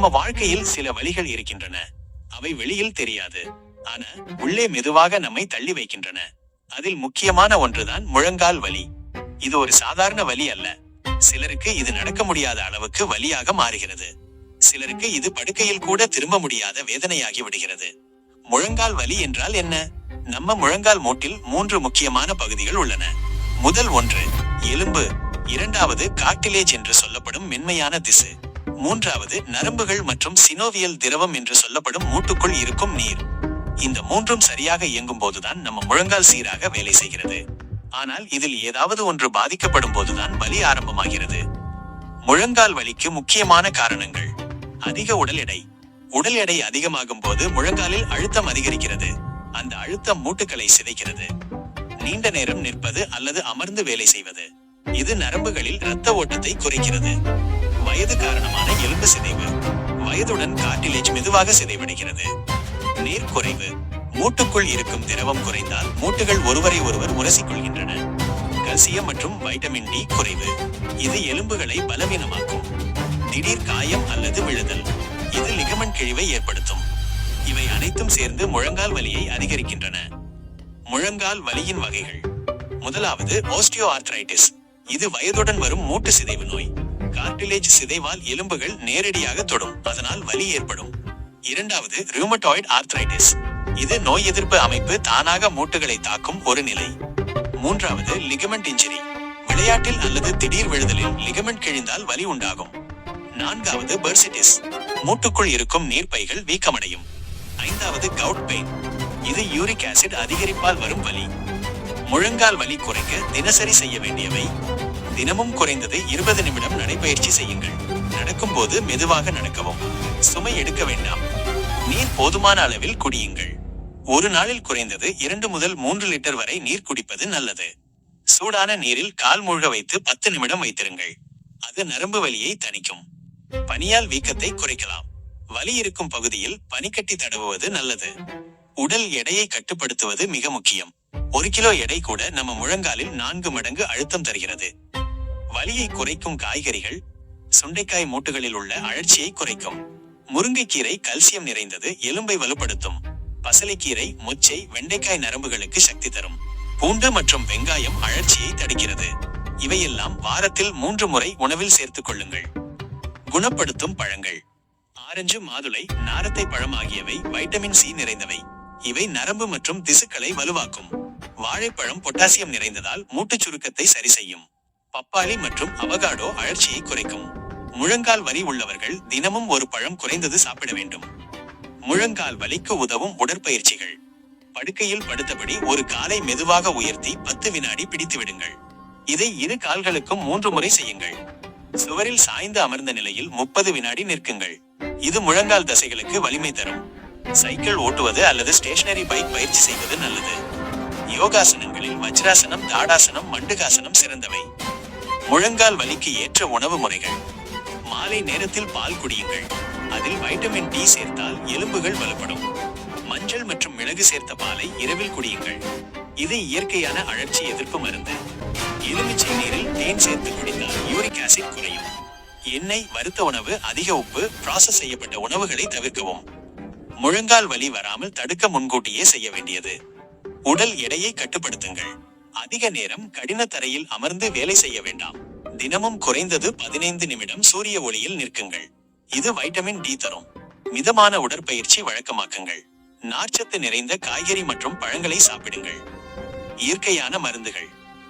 நம்ம வாழ்க்கையில் சில வழிகள் இருக்கின்றன. அவை வெளியில் தெரியாது. ஆனா உள்ளே மெதுவாக நம்மை தள்ளி வைக்கின்றன. அதில் முக்கியமான ஒன்றுதான் முழங்கால் வலி. இது ஒரு சாதாரண வலி அல்ல. சிலருக்கு இது நடக்க முடியாத அளவுக்கு வலியாக மாறுகிறது. சிலருக்கு இது படுக்கையில் கூட திரும்ப முடியாத வேதனையாகி விடுகிறது. முழங்கால் வலி என்றால் என்ன? நம்ம முழங்கால் மூட்டில் மூன்று முக்கியமான பகுதிகள் உள்ளன. முதல் ஒன்று எலும்பு. இரண்டாவது காட்டிலேஜ் என்று சொல்லப்படும் மென்மையான திசு. மூன்றாவது நரம்புகள் மற்றும் சினோவியல் திரவம் என்று சொல்லப்படும் மூட்டுக்குள் இருக்கும் நீர். இந்த மூன்றும் சரியாக இயங்கும் போதுதான் நம்ம முழங்கால் சீராக வேலை செய்கிறது. ஆனால் இதில் ஏதாவது ஒன்று பாதிக்கப்படும் போதுதான் வலி ஆரம்பமாகிறது. முழங்கால் வலிக்கு முக்கியமான காரணங்கள். அதிக உடல் எடை. உடல் எடை அதிகமாகும் போது முழங்காலில் அழுத்தம் அதிகரிக்கிறது. அந்த அழுத்தம் மூட்டுகளை சிதைக்கிறது. நீண்ட நேரம் நிற்பது அல்லது அமர்ந்து வேலை செய்வது. இது நரம்புகளில் இரத்த ஓட்டத்தை குறைக்கிறது. வயது காரணமான எலும்பு சிதைவு. வயதுடன் கார்டிலேஜ் மெதுவாக சிதைவடைகிறது. நீர் குறைவு மூட்டுக்குள் இருக்கும் திரவம் குறைந்தால் மூட்டுகள் ஒருவரை ஒருவர் உரசிக்கொள்கின்றன கல்சியம் மற்றும் வைட்டமின் டி குறைவு. இது எலும்புகளை பலவீனமாக்கும். திடீர் காயம் அல்லது விழுதல். இது லிகமன் கிழிவை ஏற்படுத்தும். இவை அனைத்தும் சேர்ந்து முழங்கால் வலியை அதிகரிக்கின்றன. முழங்கால் வலியின் வகைகள். முதலாவது ஓஸ்டியோ ஆர்த்ரைட்டிஸ் இது வயதுடன் வரும் மூட்டு சிதைவு நோய். கார்டிலேஜ் சிதைவால் எலும்புகள் நேரடியாக தொடும். அதனால் வலி ஏற்படும். இரண்டாவது ரியூமட்டாய்டு ஆர்த்ரைட்டிஸ் இது நோய் எதிர்ப்பு அமைப்பு தானாக மூட்டுகளை தாக்கும் ஒரு நிலை. மூன்றாவது லிகமெண்ட் இன்ஜுரி விளையாட்டில் அல்லது திடீர் விழுதலில் லிகமெண்ட் கிழிந்தால் வலி உண்டாகும். நான்காவது பெர்சிட்டிஸ் மூட்டுக்குள் இருக்கும் நீர்ப்பைகள் வீக்கமடையும். ஐந்தாவது கவுட் பெயின் இது யூரிக் ஆசிட் அதிகரிப்பால் வரும் வலி. முழங்கால் வலி குறைக்க தினசரி செய்ய வேண்டியவை. தினமும் குறைந்தது இருபது நிமிடம் நடைபயிற்சி செய்யுங்கள். நடக்கும்போது மெதுவாக நடக்கவும். சுமை எடுக்க வேண்டாம். நீர் போதுமான அளவில் குடியுங்கள். ஒரு நாளில் குறைந்தது இரண்டு முதல் மூன்று லிட்டர் வரை நீர் குடிப்பது நல்லது. சூடான நீரில் கால் மூழ்க வைத்து பத்து நிமிடம் வைத்திருங்கள். அது நரம்பு வலியை தணிக்கும். பனியால் வீக்கத்தை குறைக்கலாம். வலி இருக்கும் பகுதியில் பனிக்கட்டி தடவுவது நல்லது. உடல் எடையை கட்டுப்படுத்துவது மிக முக்கியம். ஒரு கிலோ எடை கூட நம்ம முழங்காலில் நான்கு மடங்கு அழுத்தம் தருகிறது. வலியை குறைக்கும் காய்கறிகள் சுண்டைக்காய் மூட்டுகளில் உள்ள அழற்சியை குறைக்கும். முருங்கைக்கீரை கல்சியம் நிறைந்தது எலும்பை வலுப்படுத்தும். பசலைக்கீரை முச்சை வெண்டைக்காய் நரம்புகளுக்கு சக்தி தரும். பூண்டு மற்றும் வெங்காயம் அழற்சியை தடுக்கிறது. இவையெல்லாம் வாரத்தில் மூன்று முறை உணவில் சேர்த்துக் கொள்ளுங்கள். குணப்படுத்தும் பழங்கள். ஆரஞ்சு மாதுளை நாரத்தை பழம் ஆகியவை வைட்டமின் சி நிறைந்தவை. இவை நரம்பு மற்றும் திசுக்களை வலுவாக்கும். வாழைப்பழம் பொட்டாசியம் நிறைந்ததால் மூட்டுச் சுருக்கத்தை சரி செய்யும். பப்பாளி மற்றும் அவகாடோ அழற்சியை குறைக்கும். முழங்கால் வலி உள்ளவர்கள் தினமும் ஒரு பழம் குறைந்தது சாப்பிட வேண்டும். முழங்கால் வலிக்கு உதவும் உடற்பயிற்சிகள். படுக்கையில் படுத்தபடி ஒரு காலை மெதுவாக உயர்த்தி பத்து வினாடி பிடித்து விடுங்கள். இதை இரு கால்களுக்கும் மூன்று முறை செய்யுங்கள். சுவரில் சாய்ந்து அமர்ந்த நிலையில் முப்பது வினாடி நிற்குங்கள். இது முழங்கால் தசைகளுக்கு வலிமை தரும். சைக்கிள் ஓட்டுவது அல்லது ஸ்டேஷனரி பைக் பயிற்சி செய்வது நல்லது. யோகாசனங்களில் வஜ்ராசனம் தாடாசனம் மண்டுகாசனம் சிறந்தவை. முழங்கால் வலிக்கு ஏற்ற உணவு முறைகள். மாலை நேரத்தில் பால் குடியுங்கள். அதில் வைட்டமின் டி சேர்த்தால் எலும்புகள் வலுப்படும். மஞ்சள் மற்றும் மிளகு சேர்த்த பாலை இரவில் குடியுங்கள். இது இயற்கையான அழற்சி எதிர்ப்பு மருந்து. எலுமிச்சை நீரில் தேன் சேர்த்து குடித்தால் யூரிக் ஆசிட் குறையும். எண்ணெய் வறுத்த உணவு அதிக உப்பு ப்ராசஸ் செய்யப்பட்ட உணவுகளை தவிர்க்கவும். முழங்கால் வலி வராமல் தடுக்க முன்கூட்டியே செய்ய வேண்டியது. உடல் எடையை கட்டுப்படுத்துங்கள். அதிக நேரம் கடின தரையில் அமர்ந்து வேலை செய்ய வேண்டாம். தினமும் குறைந்தது பதினைந்து நிமிடம் சூரிய ஒளியில் நிற்குங்கள். இது வைட்டமின் டி தரும். மிதமான உடற்பயிற்சி வழக்கமாக்குங்கள். நார்ச்சத்து நிறைந்த காய்கறி மற்றும் பழங்களை சாப்பிடுங்கள். இயற்கையான மருந்துகள்.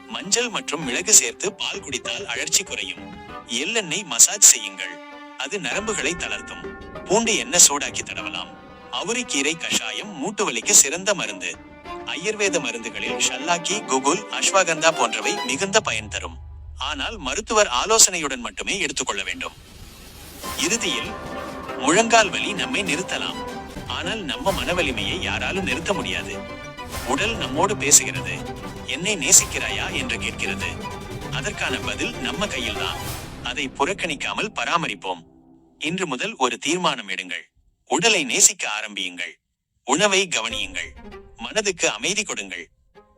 மஞ்சள் மற்றும் மிளகு சேர்த்து பால் குடித்தால் அழற்சி குறையும். எள்ளெண்ணெய் மசாஜ் செய்யுங்கள். அது நரம்புகளை தளர்த்தும். பூண்டு எண்ணெய் சூடாக்கி தடவலாம். அவுரிக்கீரை கஷாயம் மூட்டு வலிக்கு சிறந்த மருந்து. ஆயுர்வேத மருந்துகளில் ஷல்லாக்கி குகுல் அஸ்வகந்தா போன்றவை மிகுந்த பயன் தரும். ஆனால் மருத்துவர் ஆலோசனையுடன் மட்டுமே எடுத்துக்கொள்ள வேண்டும். இறுதியில் முழங்கால் வலி நம்மை நிறுத்தலாம். ஆனால் நம்ம மனவலிமையை யாராலும் நிறுத்த முடியாது. உடல் நம்மோடு பேசுகிறது. என்னை நேசிக்கிறாயா? என்று கேட்கிறது. அதற்கான பதில் நம்ம கையில்தான். அதை புறக்கணிக்காமல் பராமரிப்போம். இன்று முதல் ஒரு தீர்மானம் எடுங்கள். உடலை நேசிக்க ஆரம்பியுங்கள். உணவை கவனியுங்கள். மனதுக்கு அமைதி கொடுங்கள்.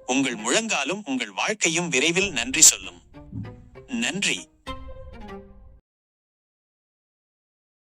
உங்கள் முழங்காலும் உங்கள் வாழ்க்கையும் விரைவில் நன்றி சொல்லும். நன்றி.